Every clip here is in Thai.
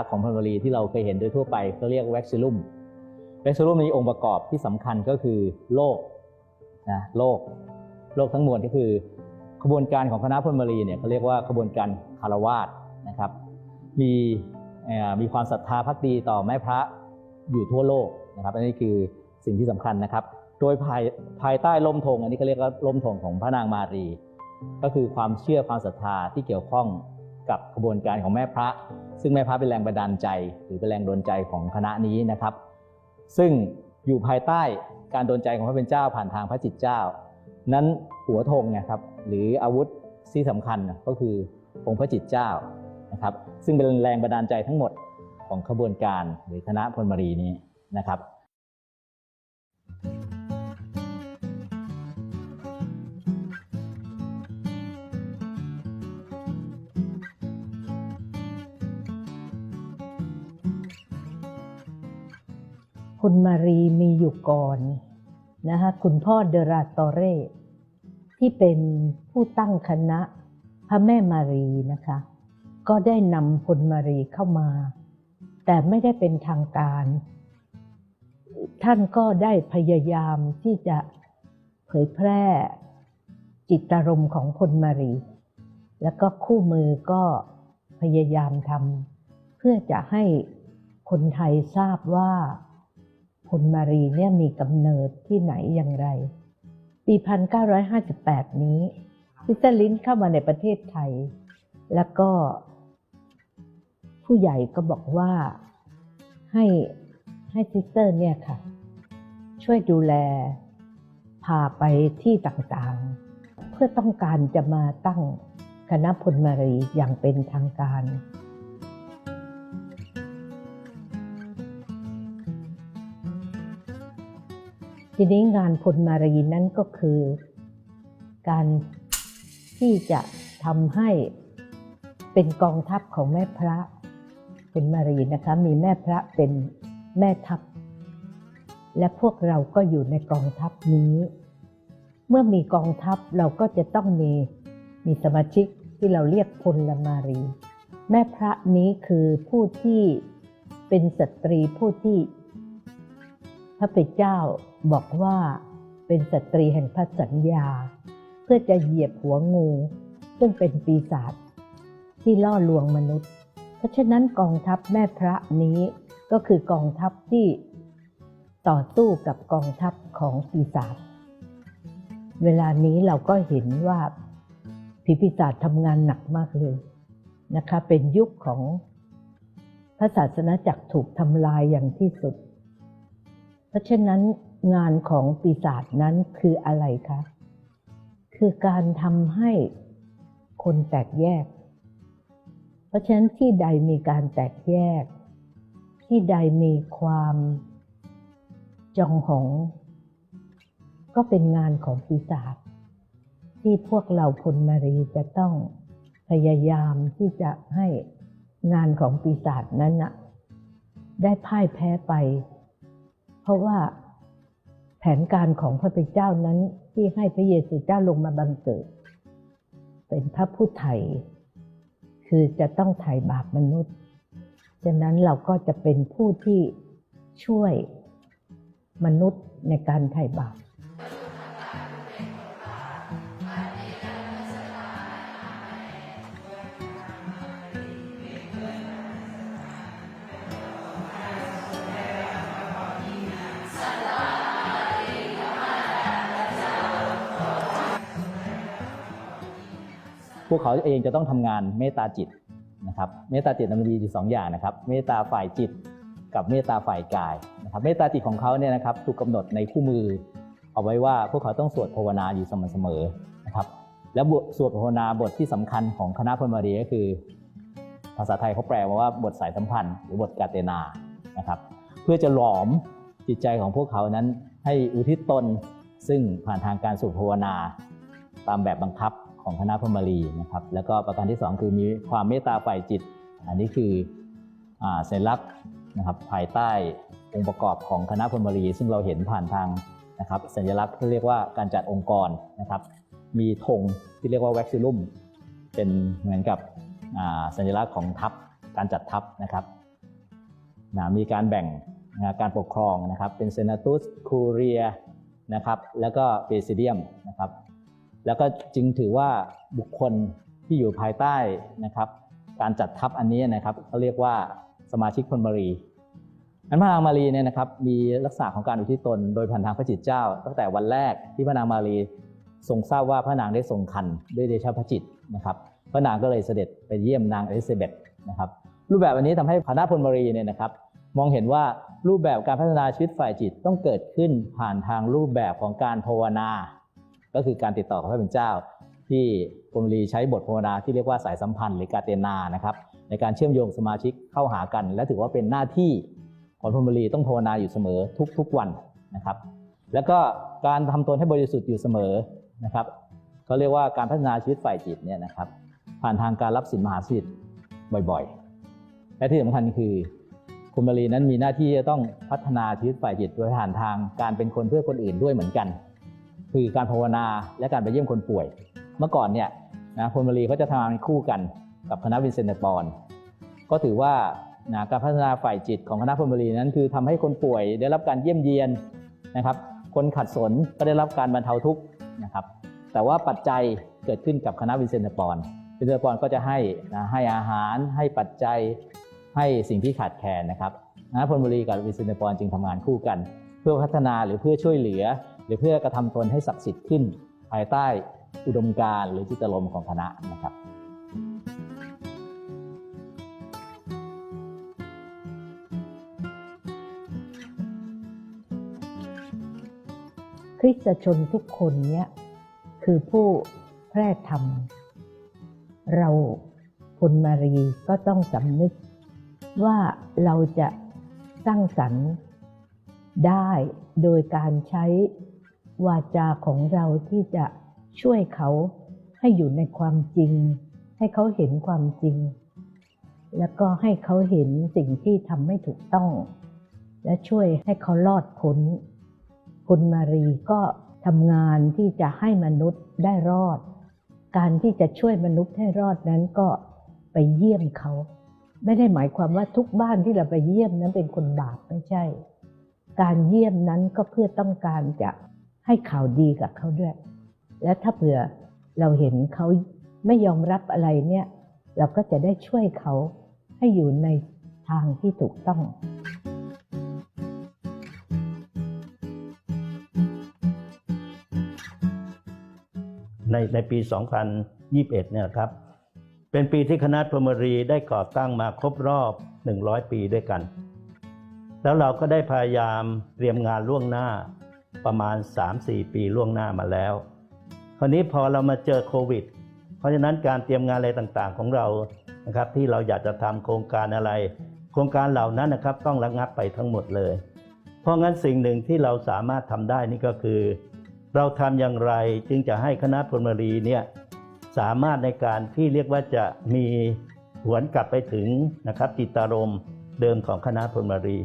สัญลักษณ์ของพลบุรีที่เราเคยเห็นโดยทั่วไปก็เรียกแว็กซิลุมแว็กซิลุมมีองค์ประกอบที่สำคัญก็คือโลกนะโลกโลกทั้งมวลก็คือขบวนการของคณะพลบุรีเนี่ยเขาเรียกว่าขบวนการคารวาสนะครับ มีมีความศรัทธาพักดีต่อแม่พระอยู่ทั่วโลกนะครับ อันนี้คือสิ่งที่สำคัญนะครับ โดยภายภายใต้ล่มธงอันนี้เขาเรียกว่าล่มธงของพระนางมารี ก็คือความเชื่อความศรัทธาที่เกี่ยวข้อง กับกระบวนการของแม่พระ ซึ่งแม่พระเป็นแรงบันดาลใจ หรือเป็นแรงดลใจของคณะนี้นะครับ ซึ่งอยู่ภายใต้การดลใจของพระเป็นเจ้าผ่านทางพระจิตเจ้า นั้นหัวธงเนะครับหรืออาวุธที่สำคัญก็คือองค์พระจิตเจ้านะครับ ซึ่งเป็นแรงบันดาลใจทั้งหมดของขบวนการหรือคณะพลมารีนี้นะครับ คุณมารีมีอยู่ก่อนนะคะคุณพ่อเดราตอเร่ที่เป็นผู้ตั้งคณะพระแม่มารีนะคะ ก็ได้นำคุณมารีเข้ามา แต่ไม่ได้เป็นทางการ ท่านก็ได้พยายามที่จะเผยแพร่จิตรมณ์ของคนมารี แล้วก็คู่มือก็พยายามทำเพื่อจะให้คนไทยทราบว่า พลมารีเนี่ยมีกำเนิดที่ไหนอย่างไร ปี 1958 นี้ซิสเตอร์ลินเข้ามาในประเทศไทย แล้วก็ ผู้ใหญ่ก็บอกว่าให้ให้ซิสเตอร์เนี่ยค่ะ ช่วยดูแลพาไปที่ต่างๆ เพื่อต้องการจะมาตั้งคณะพลมารีอย่างเป็นทางการ ทีนี้งานพลมารีนั่นก็คือ การที่จะทำให้เป็นกองทัพของแม่พระพลมารีนะคะมีแม่พระเป็นแม่ทัพ และพวกเราก็อยู่ในกองทัพนี้ เมื่อมีกองทัพเราก็จะต้องมีมีสมาชิกที่เราเรียกพลมารี แม่พระนี้คือผู้ที่เป็นสตรีผู้ที่ พระเป็นเจ้าบอกว่าเป็นสตรีแห่งพระสัญญา เพื่อจะเหยียบหัวงู ซึ่งเป็นปีศาจที่ล่อลวงมนุษย์ เพราะฉะนั้นกองทัพแม่พระนี้ก็คือกองทัพที่ต่อสู้กับกองทัพของปีศาจเวลานี้เราก็เห็นว่าผีปีศาจทำงานหนักมากเลยนะคะ เป็นยุคของพระศาสนาจักรถูกทำลายอย่างที่สุด เพราะฉะนั้นงานของปีศาจนั้นคืออะไรคะ คือการทำให้คนแตกแยก เพราะฉะนั้นที่ใดมีการแตกแยก ที่ใดมีความจองหอง ก็เป็นงานของปีศาจที่พวกเราพลมารีจะต้องพยายามที่จะให้งานของปีศาจนั้นนะได้พ่ายแพ้ไป ราะว่าแผนการของพระเป็นเจ้านั้นที่ให้พระเยซูเจ้าลงมาบังเกิด เป็นพระผู้ไถ่คือจะต้องไถ่บาปมนุษย์ ฉะนั้นเราก็จะเป็นผู้ที่ช่วยมนุษย์ในการไถ่บาป พวกเขาเองจะต้องทำงานเมตตาจิตนะครับเมตตาจิตมันมีอยู่สองอย่างนะครับเมตตาฝ่ายจิตกับเมตตาฝ่ายกายนะครับเมตตาจิตของเขาเนี่ยนะครับถูกกำหนดในคู่มือ เอาไว้ว่าพวกเขาต้องสวดภาวนาอยู่สม่ำเสมอนะครับแล้วบทสวดภาวนาบทที่สำคัญของคณะพลมารีก็คือ ภาษาไทยเขาแปลมาว่าบทสายสัมพันธ์ หรือบทกาเตนานะครับเพื่อจะหลอมจิตใจของพวกเขานั้นให้อุทิศตนซึ่งผ่านทางการสวดภาวนา ตามแบบบังคับ ของคณะพมรีนะครับ แล้วก็ประการที่ 2 คือมีความเมตตาฝ่ายจิต อันนี้คือสัญลักษณ์นะครับภายใต้องค์ประกอบของคณะพมรี ซึ่งเราเห็นผ่านทางนะครับสัญลักษณ์ที่เรียกว่าการจัดองค์กรนะครับ มีธงที่เรียกว่าแว็กซิลุมเป็นเหมือนกับสัญลักษณ์ของทัพการจัดทัพนะครับนะมีการแบ่งการปกครองนะครับ เป็นเซนาตุสคูเรียนะครับ แล้วก็เปซิเดียม แล้วก็จึงถือว่าบุคคลที่อยู่ภายใต้นะครับ การจัดทัพอันนี้นะครับเขาเรียกว่าสมาชิกพลมารีอันพระนางมารีเนี่ยนะครับมีลักษณะของการอุทิศตน โดยผ่านทางพระจิตเจ้า ตั้งแต่วันแรกที่พระนางมารีทรงทราบว่าพระนางได้ทรงคันด้วยเดชะพระจิตนะครับ พระนางก็เลยเสด็จไปเยี่ยมนางเอลิซาเบธนะครับรูปแบบอันนี้ทำให้คณะพลมารีเนี่ยนะครับ มองเห็นว่ารูปแบบการพัฒนาชีวิตฝ่ายจิตต้องเกิดขึ้นผ่านทางรูปแบบของการภาวนา ก็คือการติดต่อกับพระเป็นเจ้า ที่พลมารีใช้บทภาวนาที่เรียกว่าสายสัมพันธ์หรือกาเตนานะครับในการเชื่อมโยงสมาชิกเข้าหากัน และถือว่าเป็นหน้าที่ของพรมลีต้องภาวนาอยู่เสมอทุกๆวันนะครับ แล้วก็การทำตนให้บริสุทธิ์อยู่เสมอนะครับเขาเรียกว่าการพัฒนาชีวิตฝ่ายจิตเนี่ยนะครับ ผ่านทางการรับสินมหาสิทธิ์บ่อยๆ และที่สำคัญคือคุณมารีนั้นมีหน้าที่จะต้องพัฒนาชีวิตฝ่ายจิตโดยผ่านทางการเป็นคนเพื่อคนอื่นด้วยเหมือนกัน คือการภาวนาและการไปเยี่ยมคนป่วย เมื่อก่อนเนี่ยนะคุณมารีเขาจะทำงานคู่กันกับคณะวินเซนต์เดอร์ปอน ก็ถือว่านะการพัฒนาฝ่ายจิตของคณะพรหมลีนั้นคือทำให้คนป่วยได้รับการเยี่ยมเยียนนะครับ คนขัดสนก็ได้รับการบรรเทาทุกข์นะครับ แต่ว่าปัจจัยเกิดขึ้นกับคณะวินเซนต์ปอนวินเซนต์ปอนก็จะให้นะให้อาหารให้ปัจจัยให้สิ่งที่ขาดแคลนนะครับคณะพรหมลีกับวินเซนต์ปอนจึงทำงานคู่กัน เพื่อพัฒนาหรือเพื่อช่วยเหลือ หรือเพื่อกระทำตนให้ศักดิ์สิทธิ์ขึ้น ภายใต้อุดมการณ์หรือจิตรมของคณะนะครับคริสตชนทุกคนเนี่ยคือผู้แพร่ธรรม เราพลมารีก็ต้องสำนึกว่าเราจะสร้างสรรค์ได้โดยการใช้ วาจาของเราที่จะช่วยเขาให้อยู่ในความจริง ให้เขาเห็นความจริง แล้วก็ให้เขาเห็นสิ่งที่ทำไม่ถูกต้อง และช่วยให้เขารอดพ้นคุณมารีก็ทำงานที่จะให้มนุษย์ได้รอด การที่จะช่วยมนุษย์ให้รอดนั้นก็ไปเยี่ยมเขา ไม่ได้หมายความว่าทุกบ้านที่เราไปเยี่ยมนั้นเป็นคนบาปไม่ใช่ การเยี่ยมนั้นก็เพื่อต้องการจะ ให้ข่าวดีกับเขาด้วย และถ้าเผื่อเราเห็นเขาไม่ยอมรับอะไรเนี่ย เราก็จะได้ช่วยเขาให้อยู่ในทางที่ถูกต้องในในปี 2021 เนี่ยครับ เป็นปีที่คณะพรมรีได้ก่อตั้งมาครบรอบ 100 ปีด้วยกัน แล้วเราก็ได้พยายามเตรียมงานล่วงหน้า ประมาณ 3-4 ปีล่วงหน้ามาแล้ว คราวนี้พอเรามาเจอโควิด เพราะฉะนั้นการเตรียมงานอะไรต่างๆของเรานะครับที่เราอยากจะทำโครงการอะไร โครงการเหล่านั้นนะครับต้องระงับไปทั้งหมดเลย เพราะงั้นสิ่งหนึ่งที่เราสามารถทำได้นี่ก็คือ เราทำอย่างไรจึงจะให้คณะพลมรีเนี่ยสามารถในการที่เรียกว่าจะมีหวนกลับไปถึงนะครับจิตารมณ์เดิมของคณะพลมรี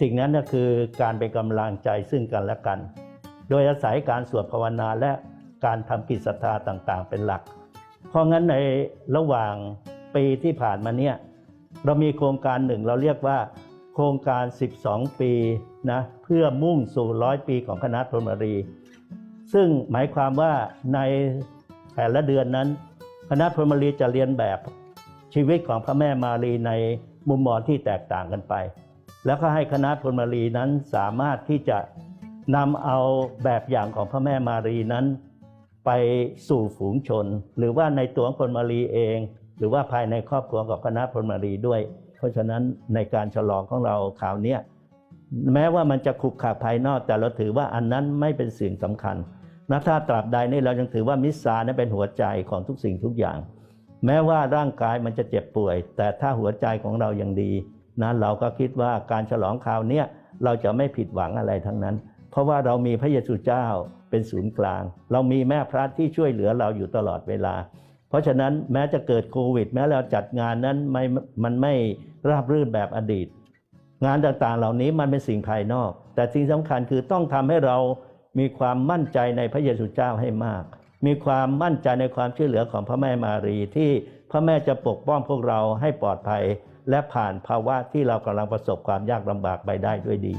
สิ่งนั้นก็คือการเป็นกำลังใจซึ่งกันและกัน โดยอาศัยการสวดภาวนาและการทำกิจศรัทธาต่างๆ เป็นหลัก เพราะงั้นในระหว่างปีที่ผ่านมาเนี่ยเรามีโครงการหนึ่งเราเรียกว่า โครงการ 12 ปีนะเพื่อมุ่งสู่ร้อยปีของคณะพลมรี ซึ่งหมายความว่าในแต่ละเดือนนั้น คณะพรหมรีจะเรียนแบบชีวิตของพระแม่มารีในมุมมองที่แตกต่างกันไป แล้วก็ให้คณะพรหมรีนั้นสามารถที่จะนำเอาแบบอย่างของพระแม่มารีนั้น ไปสู่ฝูงชน หรือว่าในตัวของพลมารีเอง หรือว่าภายในครอบครัวของคณะพลมารีด้วย เพราะฉะนั้นในการฉลองของเราคราวเนี้ยแม้ว่ามันจะขุกขระภายนอกแต่เราถือว่าอันนั้นไม่เป็นสิ่งสำคัญนะถ้าตราบใดนี่เรายังถือว่ามิสซานั้นเป็นหัวใจของทุกสิ่งทุกอย่าง แม้ว่าร่างกายมันจะเจ็บป่วย แต่ถ้าหัวใจของเรายังดี นะเราก็คิดว่าการฉลองคราวนี้เราจะไม่ผิดหวังอะไรทั้งนั้น เพราะว่าเรามีพระเยซูเจ้าเป็นศูนย์กลาง เรามีแม่พระที่ช่วยเหลือเราอยู่ตลอดเวลา เพราะฉะนั้นแม้จะเกิดโควิด แม้เราจัดงานนั้นไม่มันไม่ราบรื่นแบบอดีต งานต่างๆเหล่านี้มันเป็นสิ่งภายนอก แต่สิ่งสำคัญคือต้องทำให้เรามีความมั่นใจในพระเยซูเจ้าให้มาก มีความมั่นใจในความช่วยเหลือของพระแม่มารีที่พระแม่จะปกป้องพวกเราให้ปลอดภัย และผ่านภาวะที่เรากำลังประสบความยากลำบากไปได้ด้วยดี